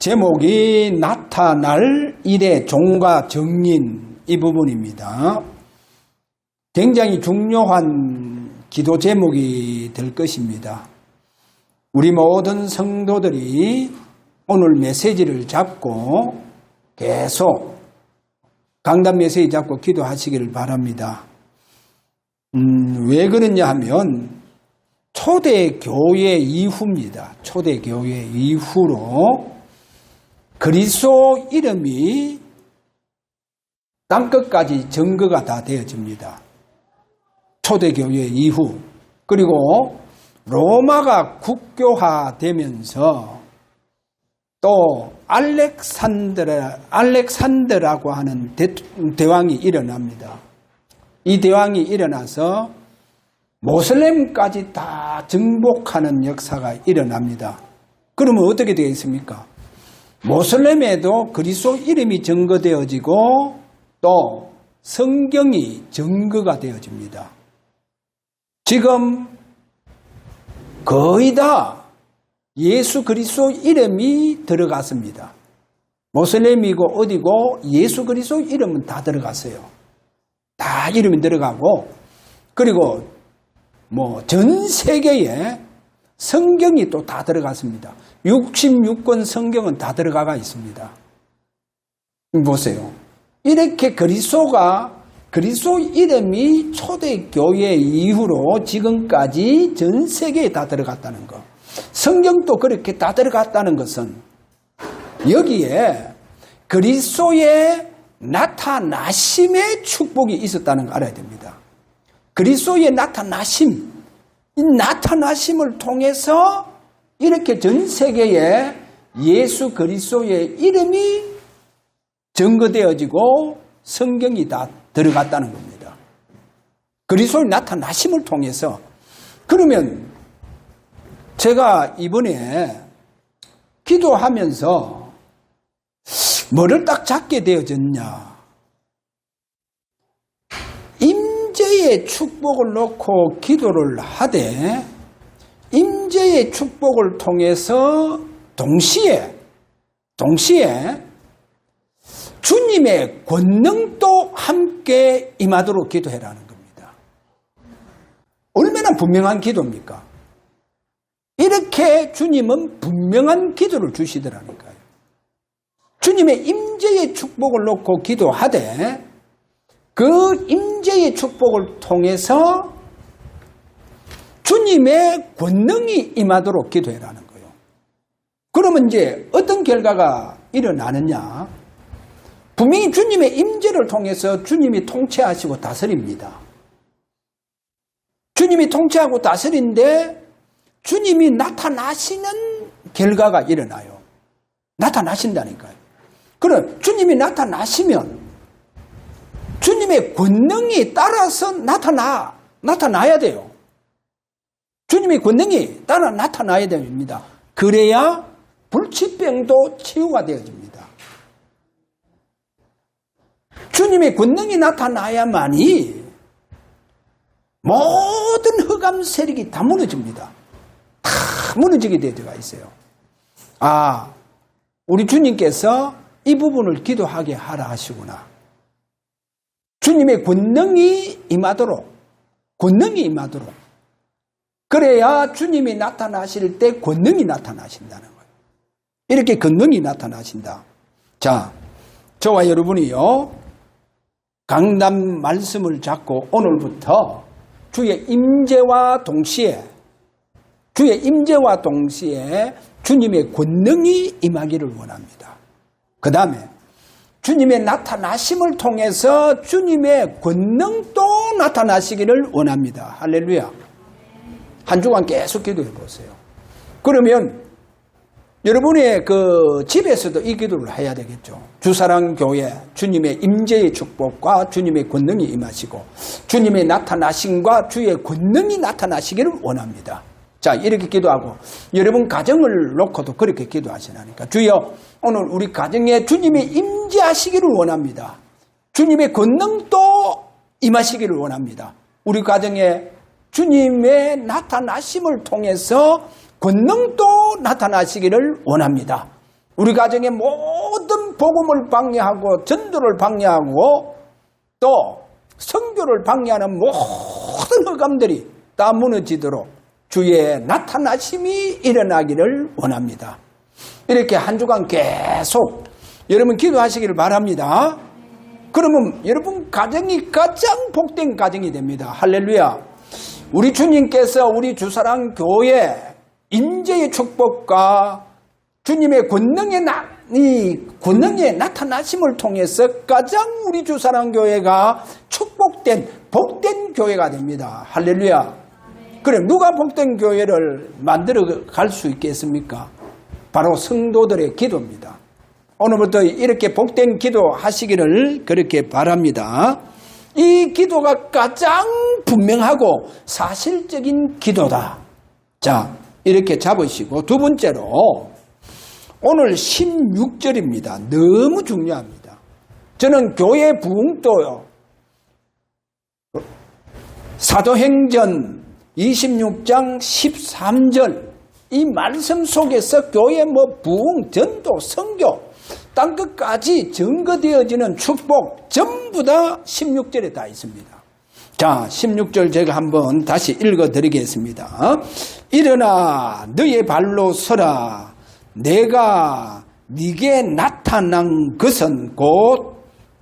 제목이 나타날 일의 종과 정인 이 부분입니다. 굉장히 중요한 기도 제목이 될 것입니다. 우리 모든 성도들이 오늘 메시지를 잡고 계속 강단 메시지 잡고 기도하시기를 바랍니다. 음, 왜 그러냐 하면 초대 교회 이후입니다. 초대 교회 이후로 그리스도 이름이 땅끝까지 증거가 다 되어집니다. 초대교회 이후 그리고 로마가 국교화되면서 또 알렉산드라 알렉산드라고 하는 대, 대왕이 일어납니다. 이 대왕이 일어나서 모슬렘까지 다 정복하는 역사가 일어납니다. 그러면 어떻게 되겠습니까? 모슬렘에도 그리스도 이름이 증거되어지고 또 성경이 증거가 되어집니다. 지금 거의 다 예수 그리스도 이름이 들어갔습니다. 모슬렘이고 어디고 예수 그리스도 이름은 다 들어갔어요. 다 이름이 들어가고 그리고 뭐 전 세계에 성경이 또 다 들어갔습니다. 66권 성경은 다 들어가가 있습니다. 보세요. 이렇게 그리스도가 그리스도 이름이 초대교회 이후로 지금까지 전 세계에 다 들어갔다는 것. 성경도 그렇게 다 들어갔다는 것은 여기에 그리스도의 나타나심의 축복이 있었다는 걸 알아야 됩니다. 그리스도의 나타나심, 이 나타나심을 통해서 이렇게 전 세계에 예수 그리스도의 이름이 증거되어지고 성경이 다 들어갔다는 겁니다. 그리스도의 나타나심을 통해서 그러면 제가 이번에 기도하면서 뭐를 딱 잡게 되어졌냐? 임재의 축복을 놓고 기도를 하되 임재의 축복을 통해서 동시에 동시에 주님의 권능도 함께 임하도록 기도해라는 겁니다. 얼마나 분명한 기도입니까? 이렇게 주님은 분명한 기도를 주시더라니까요. 주님의 임재의 축복을 놓고 기도하되 그 임재의 축복을 통해서 주님의 권능이 임하도록 기도해라는 거예요. 그러면 이제 어떤 결과가 일어나느냐? 분명히 주님의 임재를 통해서 주님이 통치하시고 다스립니다. 주님이 통치하고 다스린데 주님이 나타나시는 결과가 일어나요. 나타나신다니까요. 그럼 주님이 나타나시면 주님의 권능이 따라서 나타나, 나타나야 돼요. 주님의 권능이 따라 나타나야 됩니다. 그래야 불치병도 치유가 되어집니다. 주님의 권능이 나타나야만이 모든 흑암 세력이 다 무너집니다. 다 무너지게 되어가 있어요. 아, 우리 주님께서 이 부분을 기도하게 하라 하시구나. 주님의 권능이 임하도록, 권능이 임하도록. 그래야 주님이 나타나실 때 권능이 나타나신다는 거예요. 이렇게 권능이 나타나신다. 자, 저와 여러분이요, 강남 말씀을 잡고 오늘부터 주의 임재와 동시에 주의 임재와 동시에 주님의 권능이 임하기를 원합니다. 그 다음에 주님의 나타나심을 통해서 주님의 권능도 나타나시기를 원합니다. 할렐루야. 한 주간 계속 기도해 보세요. 그러면 여러분의 그 집에서도 이 기도를 해야 되겠죠. 주사랑 교회 주님의 임재의 축복과 주님의 권능이 임하시고 주님의 나타나심과 주의 권능이 나타나시기를 원합니다. 자, 이렇게 기도하고 여러분 가정을 놓고도 그렇게 기도하시라니까. 주여, 오늘 우리 가정에 주님이 임재하시기를 원합니다. 주님의 권능도 임하시기를 원합니다. 우리 가정에 주님의 나타나심을 통해서 권능도 나타나시기를 원합니다. 우리 가정의 모든 복음을 방해하고 전도를 방해하고 또 성교를 방해하는 모든 흑암들이 다 무너지도록 주의 나타나심이 일어나기를 원합니다. 이렇게 한 주간 계속 여러분 기도하시기를 바랍니다. 그러면 여러분 가정이 가장 복된 가정이 됩니다. 할렐루야. 우리 주님께서 우리 주사랑 교회 인재의 축복과 주님의 권능의 나, 이 권능의 나타나심을 통해서 가장 우리 주사랑 교회가 축복된 복된 교회가 됩니다. 할렐루야. 그럼 누가 복된 교회를 만들어 갈 수 있겠습니까? 바로 성도들의 기도입니다. 오늘부터 이렇게 복된 기도 하시기를 그렇게 바랍니다. 이 기도가 가장 분명하고 사실적인 기도다. 자, 이렇게 잡으시고 두 번째로 오늘 16절입니다. 너무 중요합니다. 저는 교회 부흥도요. 사도행전 26장 13절 이 말씀 속에서 교회 뭐 부흥, 전도, 성교 땅 끝까지 증거되어지는 축복 전부 다 16절에 다 있습니다. 자, 16절 제가 한번 다시 읽어 드리겠습니다. 일어나 너의 발로 서라. 내가 네게 나타난 것은 곧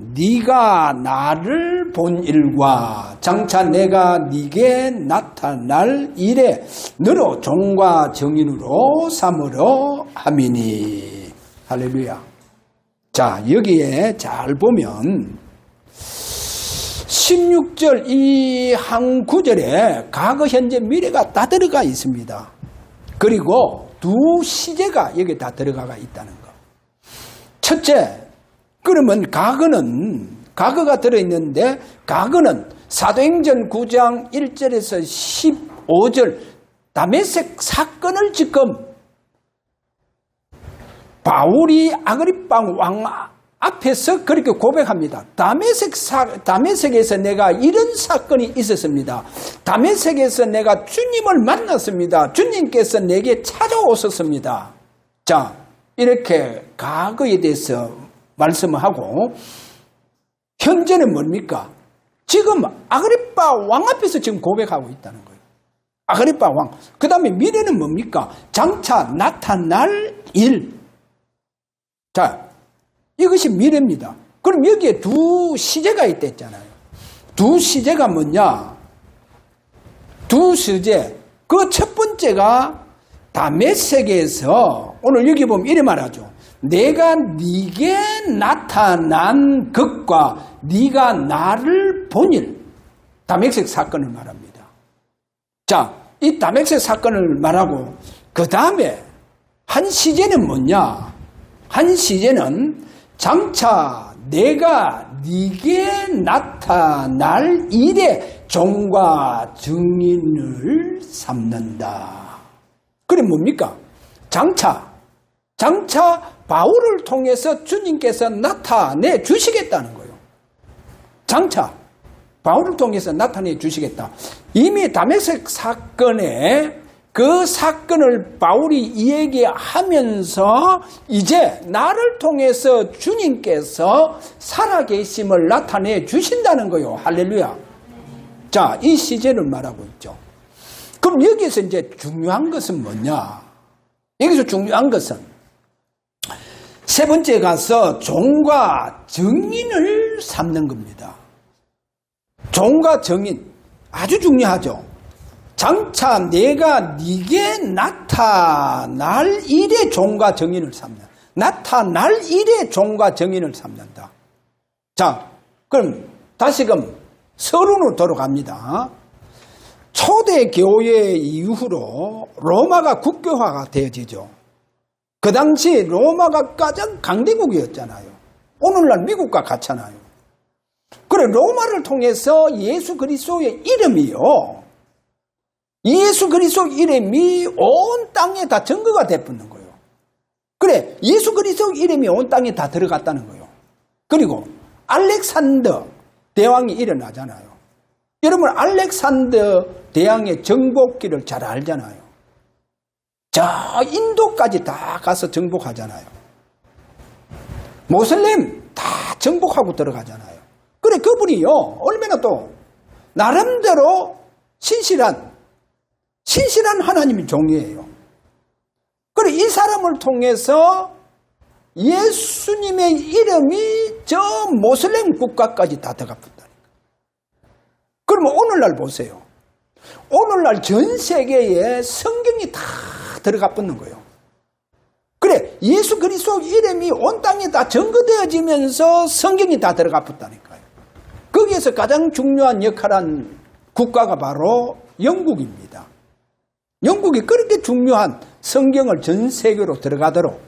네가 나를 본 일과 장차 내가 네게 나타날 일에 너로 종과 정인으로 삼으러 함이니 할렐루야. 자 여기에 잘 보면 16절 이 한 구절에 과거 현재 미래가 다 들어가 있습니다. 그리고 두 시제가 여기 다 들어가 있다는 거. 첫째 그러면 과거는 과거가 들어있는데 과거는 사도행전 9장 1절에서 15절 다메섹 사건을 지금 바울이 아그리빵 왕 앞에서 그렇게 고백합니다. 다메섹 사, 다메섹에서 내가 이런 사건이 있었습니다. 다메섹에서 내가 주님을 만났습니다. 주님께서 내게 찾아오셨습니다. 자, 이렇게 과거에 대해서 말씀을 하고 현재는 뭡니까? 지금 아그리빠 왕 앞에서 지금 고백하고 있다는 거예요. 아그리빠 왕. 그 다음에 미래는 뭡니까? 장차 나타날 일. 자, 이것이 미래입니다. 그럼 여기에 두 시제가 있댔잖아요. 두 시제가 뭐냐? 두 시제. 그 첫 번째가 다메섹에서 오늘 여기 보면 이래 말하죠. 내가 네게 나타난 것과 네가 나를 본 일. 다메섹 사건을 말합니다. 자, 이 다메섹 사건을 말하고 그 다음에 한 시제는 뭐냐? 한 시제는 장차 내가 네게 나타날 일에 종과 증인을 삼는다. 그래 뭡니까? 장차 장차 바울을 통해서 주님께서 나타내 주시겠다는 거예요. 장차 바울을 통해서 나타내 주시겠다. 이미 다메섹 사건에 그 사건을 바울이 이야기하면서 이제 나를 통해서 주님께서 살아계심을 나타내 주신다는 거예요. 할렐루야. 자, 이 시제를 말하고 있죠. 그럼 여기서 이제 중요한 것은 뭐냐? 여기서 중요한 것은 세 번째 가서 종과 정인을 삼는 겁니다. 종과 정인 아주 중요하죠. 장차 내가 네게 나타날 일의 종과 정인을 삼는다. 나타날 일의 종과 정인을 삼는다. 자, 그럼 다시금 서론으로 돌아갑니다. 초대 교회 이후로 로마가 국교화가 되어지죠. 그 당시 로마가 가장 강대국이었잖아요. 오늘날 미국과 같잖아요. 그래 로마를 통해서 예수 그리스도의 이름이요. 예수 그리스도 이름이 온 땅에 다 증거가 되붙는 거예요. 그래 예수 그리스도 이름이 온 땅에 다 들어갔다는 거예요. 그리고 알렉산더 대왕이 일어나잖아요. 여러분 알렉산더 대왕의 정복기를 잘 알잖아요. 저 인도까지 다 가서 정복하잖아요. 모슬렘 다 정복하고 들어가잖아요. 그래 그분이요 얼마나 또 나름대로 신실한 신실한 하나님의 종이에요. 그래 이 사람을 통해서 예수님의 이름이 저 모슬렘 국가까지 다 들어가 붙다니까. 그러면 오늘날 보세요. 오늘날 전 세계에 성경이 다 들어가 붙는 거예요. 그래 예수 그리스도 이름이 온 땅에 다 증거되어지면서 성경이 다 들어가 붙다니까요. 거기에서 가장 중요한 역할한 국가가 바로 영국입니다. 영국이 그렇게 중요한 성경을 전 세계로 들어가도록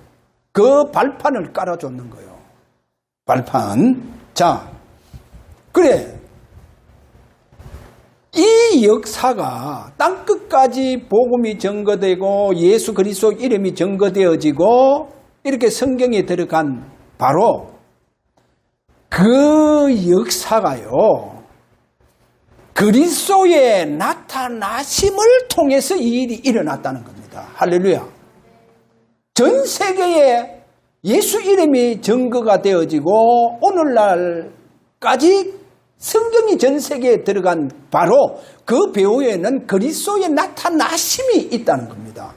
그 발판을 깔아줬는 거예요. 발판. 자, 그래. 이 역사가 땅 끝까지 복음이 증거되고 예수 그리스도 이름이 증거되어지고 이렇게 성경에 들어간 바로 그 역사가요. 그리스도의 나타나심을 통해서 이 일이 일어났다는 겁니다. 할렐루야. 전 세계에 예수 이름이 증거가 되어지고 오늘날까지 성경이 전 세계에 들어간 바로 그 배후에는 그리스도의 나타나심이 있다는 겁니다.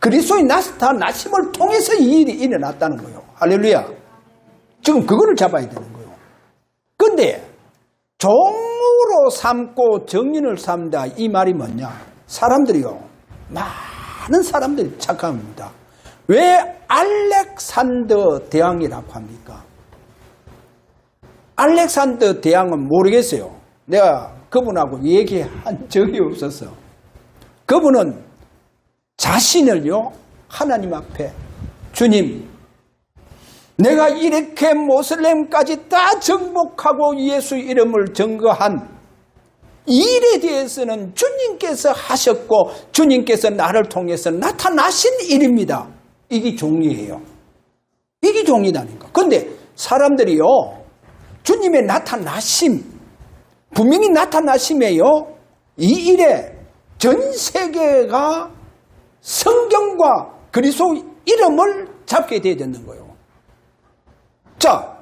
그리스도의 나타나심을 통해서 이 일이 일어났다는 거예요. 할렐루야. 지금 그거를 잡아야 되는 거예요. 근데 종으로 삼고 정인을 삼다 이 말이 뭐냐? 사람들이요. 많은 사람들이 착각합니다. 왜 알렉산더 대왕이라고 합니까? 알렉산더 대왕은 모르겠어요. 내가 그분하고 얘기한 적이 없어서. 그분은 자신을요, 하나님 앞에 주님, 내가 이렇게 모슬렘까지 다 정복하고 예수 이름을 증거한 이 일에 대해서는 주님께서 하셨고 주님께서 나를 통해서 나타나신 일입니다. 이게 종이에요. 이게 종이다니까. 근데 사람들이요, 주님의 나타나심, 분명히 나타나심에요, 이 일에 전 세계가 성경과 그리스도 이름을 잡게 되야 되는 거예요. 자,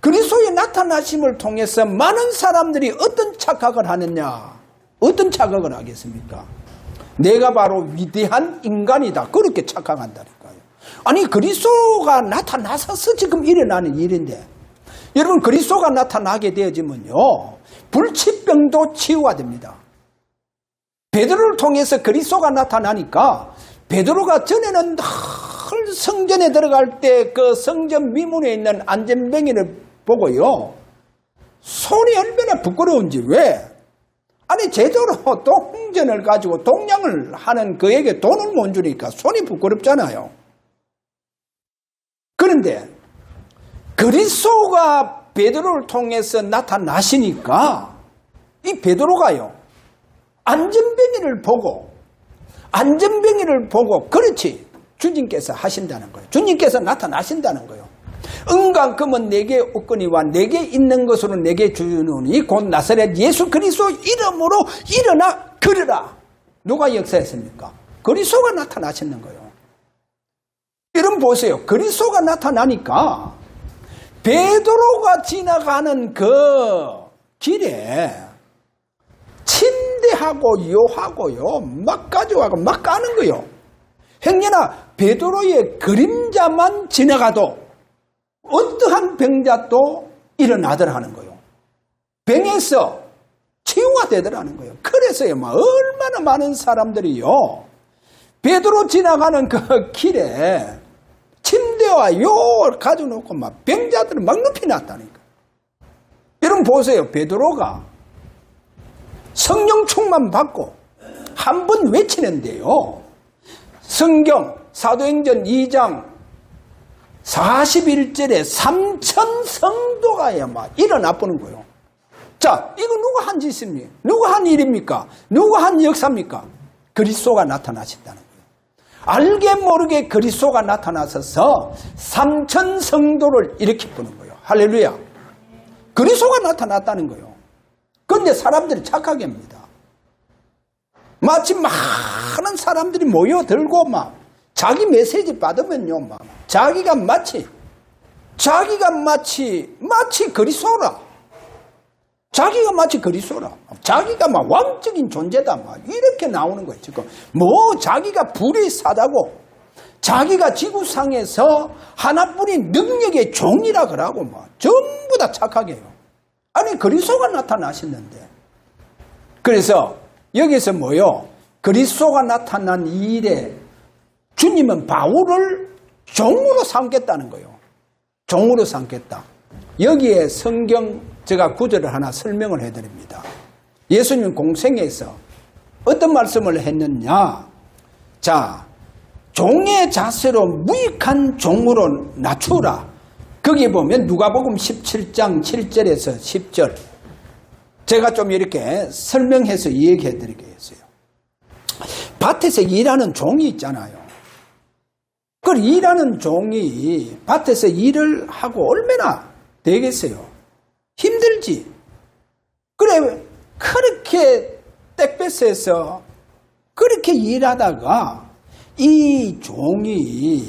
그리스도의 나타나심을 통해서 많은 사람들이 어떤 착각을 하느냐? 어떤 착각을 하겠습니까? 내가 바로 위대한 인간이다. 그렇게 착각한다니까요. 아니, 그리스도가 나타나서 지금 일어나는 일인데, 여러분, 그리스도가 나타나게 되어지면요, 불치병도 치유가 됩니다. 베드로를 통해서 그리스도가 나타나니까, 베드로가 전에는 늘 성전에 들어갈 때 그 성전 미문에 있는 안전뱅이를 보고요, 손이 얼마나 부끄러운지, 왜? 아니 제대로 동전을 가지고 동량을 하는 그에게 돈을 못 주니까 손이 부끄럽잖아요. 그런데 그리스도가 베드로를 통해서 나타나시니까 이 베드로가요 안전뱅이를 보고 안전뱅이를 보고 그렇지 주님께서 하신다는 거예요. 주님께서 나타나신다는 거예요. 은강금은 내게 없거니와 내게 있는 것으로 내게 주노니 곧 나사렛 예수 그리스도 이름으로 일어나 그르라. 누가 역사했습니까? 그리스도가 나타나시는 거예요. 여러분 보세요. 그리스도가 나타나니까 베드로가 지나가는 그 길에 침대하고 요하고요 막 가져가고 막 까는 거요. 행여나 베드로의 그림자만 지나가도 어떠한 병자도 일어나더라 하는 거예요. 병에서 치유가 되더라는 거예요. 그래서요, 막 얼마나 많은 사람들이요, 베드로 지나가는 그 길에 침대와 요를 가져놓고 막 병자들을 막 높이 놨다니까. 여러분 보세요. 베드로가 성령 충만 받고 한 번 외치는데요. 성경 사도행전 2장 41절에 3천 성도가 막 일어나 보는 거예요. 자, 이거 누가 한 짓입니까? 누가 한 일입니까? 누가 한 역사입니까? 그리스도가 나타나신다는. 알게 모르게 그리스도가 나타나셔서 3천 성도를 일으켜 보는 거예요. 할렐루야. 그리스도가 나타났다는 거예요. 그런데 사람들이 착하게 합니다. 마치 많은 사람들이 모여들고 막 자기 메시지 받으면요, 막 자기가 마치 자기가 마치 마치 그리스도라. 자기가 마치 그리스도라. 자기가 막 왕적인 존재다. 막 이렇게 나오는 거예요. 지금 뭐 자기가 불이 사다고 자기가 지구상에서 하나뿐인 능력의 종이라 그러고 막 전부 다 착하게 해요. 아니 그리스도가 나타나셨는데 그래서 여기서 뭐요? 그리스도가 나타난 이 일에 주님은 바울을 종으로 삼겠다는 거예요. 종으로 삼겠다. 여기에 성경 제가 구절을 하나 설명을 해드립니다. 예수님 공생에서 어떤 말씀을 했느냐? 자, 종의 자세로 무익한 종으로 낮추라. 거기 보면 누가복음 17장 7절에서 10절. 제가 좀 이렇게 설명해서 얘기해 드리겠어요. 밭에서 일하는 종이 있잖아요. 그 일하는 종이 밭에서 일을 하고 얼마나 되겠어요? 힘들지. 그래, 그렇게 땡볕에서 그렇게 일하다가 이 종이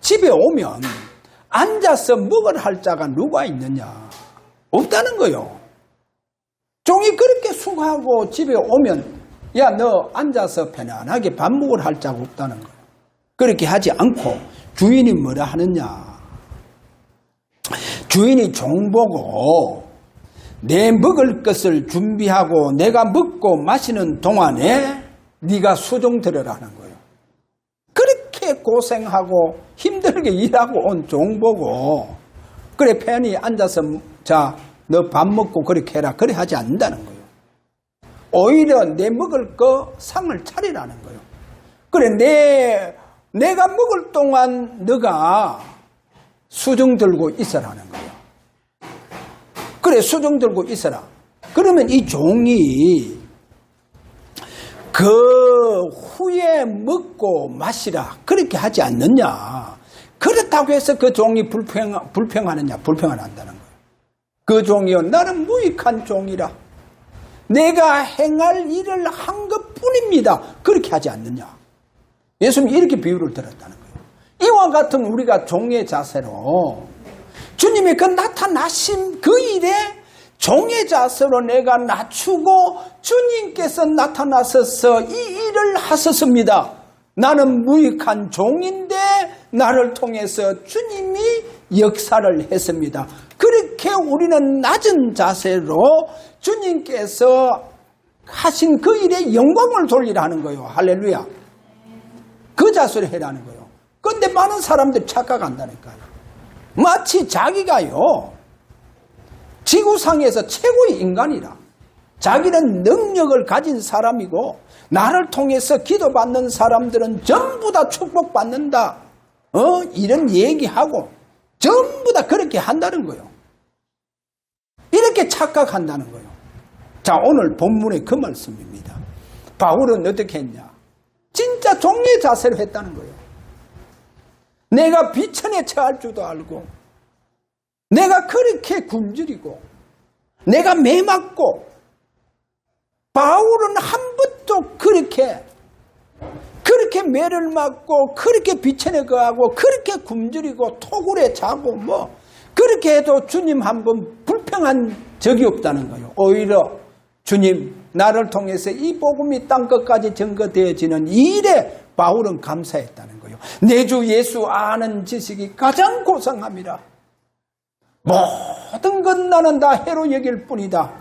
집에 오면 앉아서 먹을 할 자가 누가 있느냐? 없다는 거요. 종이 그렇게 수고하고 집에 오면 야, 너 앉아서 편안하게 밥 먹을 할 자가 없다는 거예요. 그렇게 하지 않고 주인이 뭐라 하느냐? 주인이 종 보고 내 먹을 것을 준비하고 내가 먹고 마시는 동안에 네가 수종 들으라는 거예요. 그렇게 고생하고 힘들게 일하고 온 종 보고 그래 편히 앉아서 자 너 밥 먹고 그렇게 해라 그래 하지 않는다는 거예요. 오히려 내 먹을 거 상을 차리라는 거예요. 그래 내 내가 먹을 동안 너가 수중 들고 있어라는 거예요. 그래 수중 들고 있어라. 그러면 이 종이 그 후에 먹고 마시라 그렇게 하지 않느냐. 그렇다고 해서 그 종이 불평, 불평하느냐 불평을 한다는 거예요. 그 종이요 나는 무익한 종이라. 내가 행할 일을 한 것뿐입니다. 그렇게 하지 않느냐. 예수님이 이렇게 비유를 들었다는 거예요. 이와 같은 우리가 종의 자세로 주님의 그 나타나심 그 일에 종의 자세로 내가 낮추고 주님께서 나타나셔서 이 일을 하셨습니다. 나는 무익한 종인데 나를 통해서 주님이 역사를 했습니다. 그렇게 우리는 낮은 자세로 주님께서 하신 그 일에 영광을 돌리라는 거예요. 할렐루야. 그 자세로 해라는 거예요. 근데 많은 사람들이 착각한다니까요. 마치 자기가요, 지구상에서 최고의 인간이라. 자기는 능력을 가진 사람이고, 나를 통해서 기도받는 사람들은 전부 다 축복받는다. 어? 이런 얘기하고, 전부 다 그렇게 한다는 거예요. 이렇게 착각한다는 거예요. 자, 오늘 본문의 그 말씀입니다. 바울은 어떻게 했냐? 진짜 종의 자세로 했다는 거예요. 내가 비천에 처할 줄도 알고, 내가 그렇게 굶주리고, 내가 매맞고, 바울은 한 번도 그렇게, 그렇게 매를 맞고, 그렇게 비천에 거하고, 그렇게 굶주리고, 토굴에 자고, 뭐, 그렇게 해도 주님 한 번 불평한 적이 없다는 거예요. 오히려 주님, 나를 통해서 이 복음이 땅 끝까지 증거되어지는 이 일에 바울은 감사했다는. 내 주 예수 아는 지식이 가장 고상함이라. 모든 것 나는 다 해로 여길 뿐이다.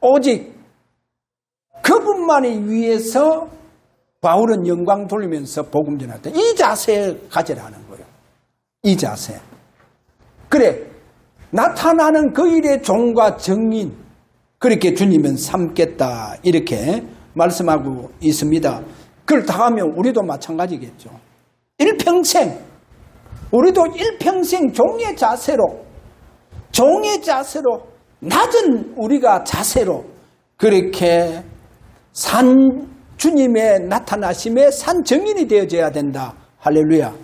오직 그분만이 위해서 바울은 영광 돌리면서 복음 전했다. 이 자세 가지라는 거예요. 이 자세. 그래, 나타나는 그 일의 종과 정인, 그렇게 주님은 삼겠다. 이렇게 말씀하고 있습니다. 그걸 당하면 우리도 마찬가지겠죠. 일평생, 우리도 일평생 종의 자세로, 종의 자세로, 낮은 우리가 자세로 그렇게 산 주님의 나타나심의 산 정인이 되어져야 된다. 할렐루야.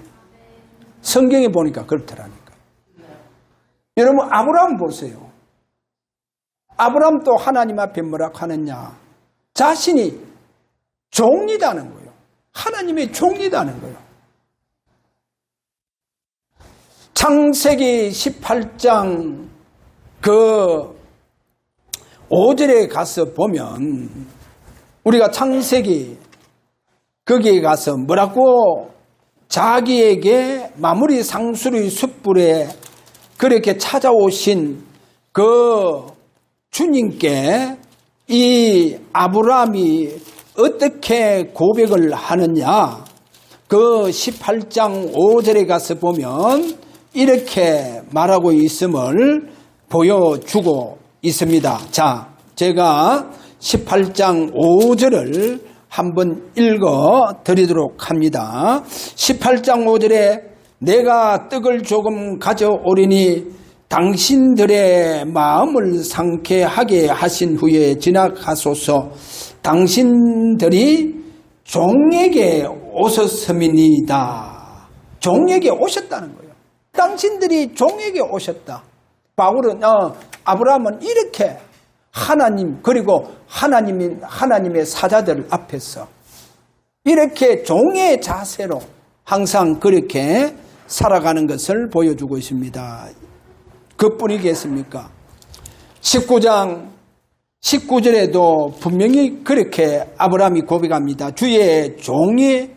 성경에 보니까 그렇더라니까. 여러분, 아브라함 보세요. 아브라함도 하나님 앞에 뭐라고 하느냐? 자신이 종이다는 거예요. 하나님의 종이다는 거예요. 창세기 18장 그 5절에 가서 보면 우리가 창세기 거기에 가서 뭐라고 자기에게 마무리 상수리 숯불에 그렇게 찾아오신 그 주님께 이 아브라함이 어떻게 고백을 하느냐? 그 18장 5절에 가서 보면 이렇게 말하고 있음을 보여주고 있습니다. 자, 제가 18장 5절을 한번 읽어 드리도록 합니다. 18장 5절에 내가 떡을 조금 가져오리니 당신들의 마음을 상쾌하게 하신 후에 지나가소서 당신들이 종에게 오셨음이니다. 종에게 오셨다는 거예요. 당신들이 종에게 오셨다. 바울은 어, 아브라함은 이렇게 하나님 그리고 하나님인 하나님의 사자들 앞에서 이렇게 종의 자세로 항상 그렇게 살아가는 것을 보여주고 있습니다. 그뿐이겠습니까? 19장 19절에도 분명히 그렇게 아브라함이 고백합니다. 주의 종이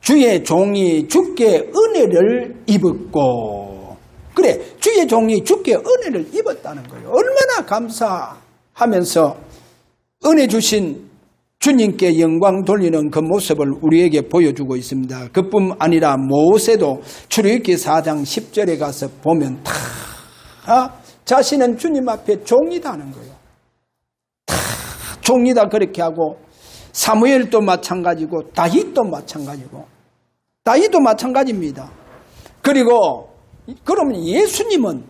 주의 종이 주께 은혜를 입었고 그래 주의 종이 주께 은혜를 입었다는 거예요. 얼마나 감사하면서 은혜 주신 주님께 영광 돌리는 그 모습을 우리에게 보여주고 있습니다. 그뿐 아니라 모세도 출애굽기 4장 10절에 가서 보면 다 자신은 주님 앞에 종이다는 거예요. 다 종이다 그렇게 하고 사무엘도 마찬가지고 다윗도 마찬가지고 다윗도 마찬가지입니다. 그리고 그러면 예수님은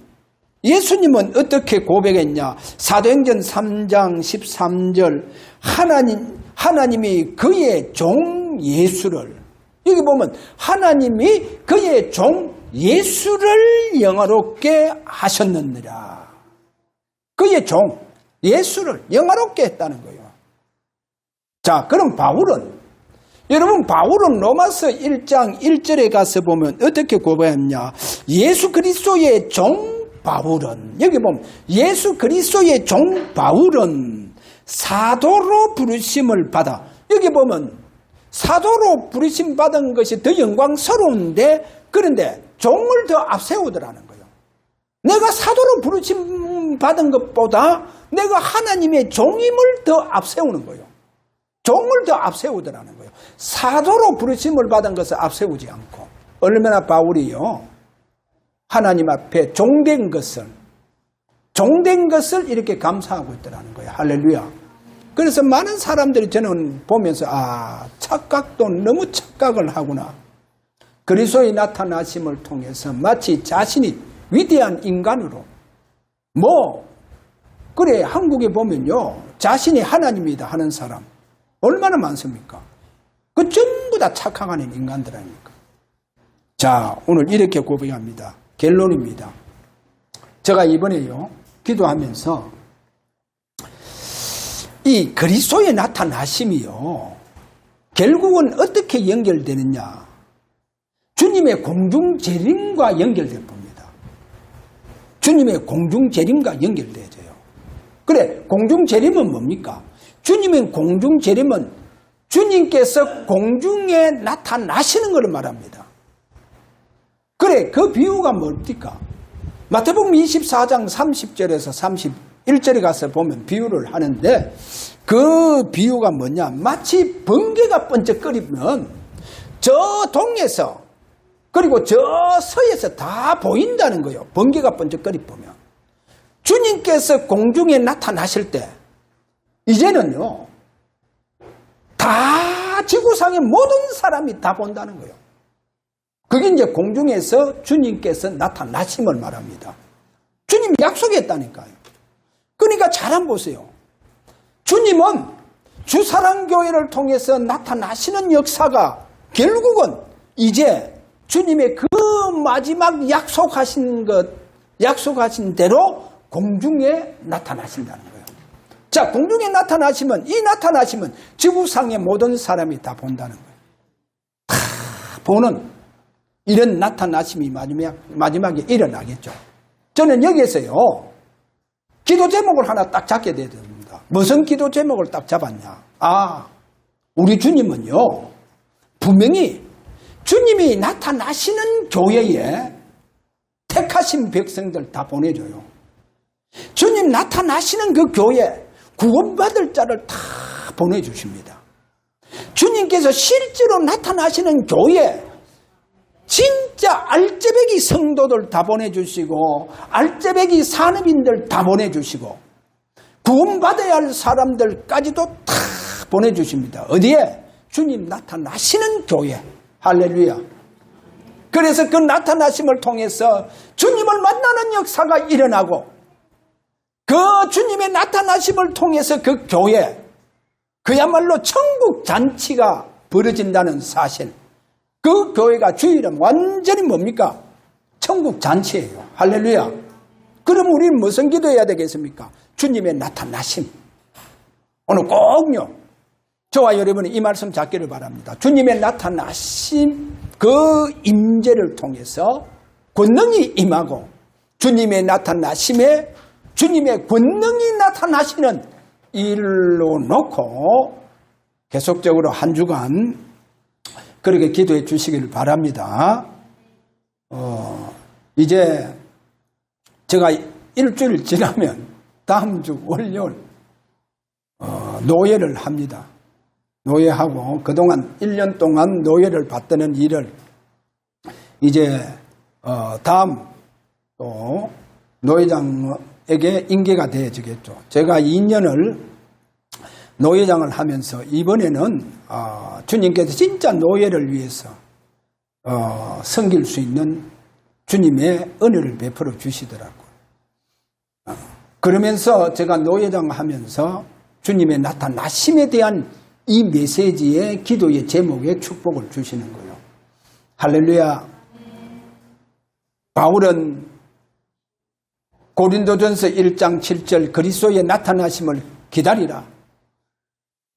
예수님은 어떻게 고백했냐? 사도행전 3장 13절 하나님 하나님이 그의 종 예수를 여기 보면 하나님이 그의 종 예수를 영화롭게 하셨느니라. 그의 종 예수를 영화롭게 했다는 거예요. 자, 그럼 바울은 여러분 바울은 로마서 1장 1절에 가서 보면 어떻게 고백했냐? 예수 그리스도의 종 바울은 여기 보면 예수 그리스도의 종 바울은 사도로 부르심을 받아 여기 보면 사도로 부르심 받은 것이 더 영광스러운데 그런데 종을 더 앞세우더라는 거예요. 내가 사도로 부르심 받은 것보다 내가 하나님의 종임을 더 앞세우는 거예요. 종을 더 앞세우더라는 거예요. 사도로 부르심을 받은 것을 앞세우지 않고 얼마나 바울이요. 하나님 앞에 종된 것을 종된 것을 이렇게 감사하고 있더라는 거예요. 할렐루야. 그래서 많은 사람들이 저는 보면서 아 착각도 너무 착각을 하구나. 그리스도의 나타나심을 통해서 마치 자신이 위대한 인간으로 뭐 그래 한국에 보면요 자신이 하나님이다 하는 사람 얼마나 많습니까? 그 전부 다 착각하는 인간들 아닙니까? 자 오늘 이렇게 고백합니다. 결론입니다. 제가 이번에요 기도하면서 이 그리스도의 나타나심이요 결국은 어떻게 연결되느냐 주님의 공중 재림과 연결될 겁니다. 주님의 공중 재림과 연결되어져요. 그래, 공중 재림은 뭡니까? 주님의 공중 재림은 주님께서 공중에 나타나시는 것을 말합니다. 그래, 그 비유가 뭡니까? 마태복음 24장 30절에서 31절에 가서 보면 비유를 하는데 그 비유가 뭐냐? 마치 번개가 번쩍거리면 저 동에서 그리고 저 서에서 다 보인다는 거예요. 번개가 번쩍거리 보면. 주님께서 공중에 나타나실 때, 이제는요, 다 지구상의 모든 사람이 다 본다는 거예요. 그게 이제 공중에서 주님께서 나타나심을 말합니다. 주님이 약속했다니까요. 그러니까 잘 한번 보세요. 주님은 주사랑교회를 통해서 나타나시는 역사가 결국은 이제 주님의 그 마지막 약속하신 것, 약속하신 대로 공중에 나타나신다는 거예요. 자, 공중에 나타나시면, 이 나타나시면 지구상의 모든 사람이 다 본다는 거예요. 다 보는, 이런 나타나심이 마지막, 마지막에 일어나겠죠. 저는 여기에서요, 기도 제목을 하나 딱 잡게 됩니다. 무슨 기도 제목을 딱 잡았냐? 아, 우리 주님은요, 분명히 주님이 나타나시는 교회에 택하신 백성들 다 보내줘요. 주님 나타나시는 그 교회 구원받을 자를 다 보내주십니다. 주님께서 실제로 나타나시는 교회 진짜 알짜배기 성도들 다 보내주시고 알짜배기 산업인들 다 보내주시고 구원받아야 할 사람들까지도 다 보내주십니다. 어디에? 주님 나타나시는 교회. 할렐루야. 그래서 그 나타나심을 통해서 주님을 만나는 역사가 일어나고 그 주님의 나타나심을 통해서 그 교회 그야말로 천국 잔치가 벌어진다는 사실. 그 교회가 주일은 완전히 뭡니까? 천국 잔치예요. 할렐루야. 그럼 우리는 무슨 기도해야 되겠습니까? 주님의 나타나심. 오늘 꼭요. 저와 여러분이 이 말씀 잡기를 바랍니다. 주님의 나타나심 그 임재를 통해서 권능이 임하고 주님의 나타나심에 주님의 권능이 나타나시는 일로 놓고 계속적으로 한 주간 그렇게 기도해 주시기를 바랍니다. 어, 이제 제가 일주일 지나면 다음 주 월요일 어, 노예를 합니다. 노예하고 그동안 1년 동안 노예를 받드는 일을 이제 어, 다음 또 노예장 에게 인계가 되어지겠죠. 제가 2년을 노예장을 하면서 이번에는 어, 주님께서 진짜 노예를 위해서 어, 섬길 수 있는 주님의 은혜를 베풀어 주시더라고요. 어, 그러면서 제가 노예장 하면서 주님의 나타나심에 대한 이 메시지의 기도의 제목에 축복을 주시는 거예요. 할렐루야. 바울은 고린도전서 1장 7절 그리스도의 나타나심을 기다리라.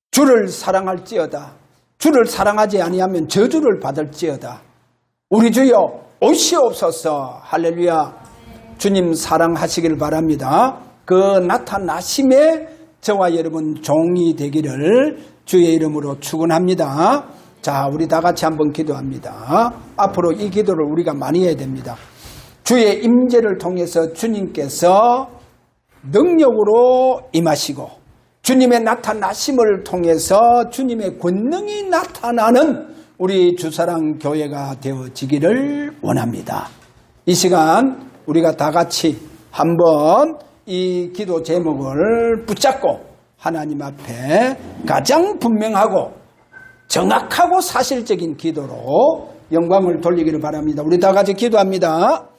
주를 사랑할지어다. 주를 사랑하지 아니하면 저주를 받을지어다. 우리 주여 오시옵소서. 할렐루야. 주님 사랑하시길 바랍니다. 그 나타나심에 저와 여러분 종이 되기를 주의 이름으로 축원합니다. 자, 우리 다 같이 한번 기도합니다. 앞으로 이 기도를 우리가 많이 해야 됩니다. 주의 임재를 통해서 주님께서 능력으로 임하시고 주님의 나타나심을 통해서 주님의 권능이 나타나는 우리 주사랑 교회가 되어지기를 원합니다. 이 시간 우리가 다 같이 한번 이 기도 제목을 붙잡고 하나님 앞에 가장 분명하고 정확하고 사실적인 기도로 영광을 돌리기를 바랍니다. 우리 다 같이 기도합니다.